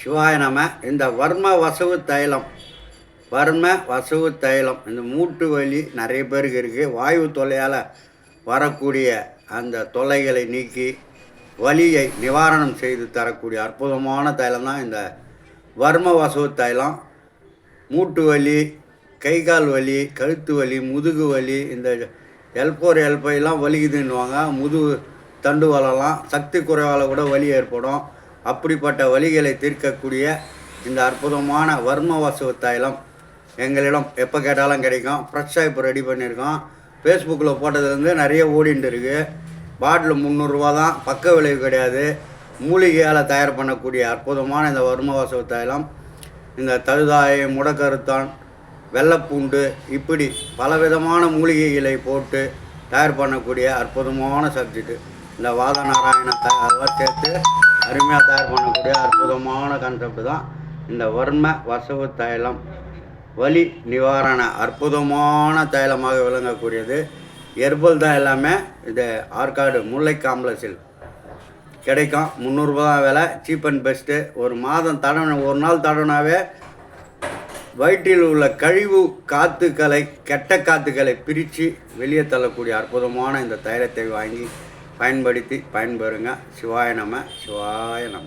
சிவாய நம்ம இந்த வர்ம வசவு தைலம் வர்ம வசவு தைலம் இந்த மூட்டு வலி நிறைய பேருக்கு இருக்குது வாயு தொல்லையால் வரக்கூடிய அந்த தொல்லைகளை நீக்கி வலியை நிவாரணம் செய்து தரக்கூடிய அற்புதமான தைலம் தான் இந்த வர்ம வசவு தைலம். மூட்டு வலி கை கால் வலி கழுத்து வலி முதுகு வலி இந்த எல்போர் எல்பைலாம் வலிக்குதுன்னுவாங்க. முதுகு தண்டு வலலாம் சக்தி குறைவால் கூட வலி ஏற்படும். அப்படிப்பட்ட வலிகளை தீர்க்கக்கூடிய இந்த அற்புதமான வர்ம வாசவ தைலம் எங்களிடம் எப்போ கேட்டாலும் கிடைக்கும். ஃப்ரெஷ்ஷாக இப்போ ரெடி பண்ணியிருக்கோம். ஃபேஸ்புக்கில் போட்டதுலேருந்து நிறைய ஓடிட்டு இருக்குது பாட்டில் முந்நூறுரூவா தான். பக்க விளைவு கிடையாது. மூலிகையால் தயார் பண்ணக்கூடிய அற்புதமான இந்த வர்ம வாசவ தைலம் இந்த தழுதாயை முடக்கருத்தான் வெள்ளைப்பூண்டு இப்படி பலவிதமான மூலிகைகளை போட்டு தயார் பண்ணக்கூடிய அற்புதமான சப்ஜெக்ட் இந்த வாத நாராயண அதெல்லாம் சேர்த்து அருமையாக தயார் பண்ணக்கூடிய அற்புதமான கான்செப்ட் தான் இந்த வர்ம வசவு தைலம். வலி நிவாரண அற்புதமான தைலமாக விளங்கக்கூடியது. எர்பல் தான் எல்லாமே இது ஆற்காடு முல்லை காம்ப்ளெக்ஸில் கிடைக்கும். முந்நூறுரூபா தான் விலை சீப் அண்ட் பெஸ்ட்டு ஒரு மாதம் தடவை ஒரு நாள் தடவினாவே வயிற்றில் உள்ள கழிவு காத்துக்களை கெட்ட காத்துக்களை பிரித்து வெளியே தள்ளக்கூடிய அற்புதமான இந்த தைலத்தை வாங்கி பயன்படுத்தி பயன்பெறுங்க. சிவாய நம சிவாய நம.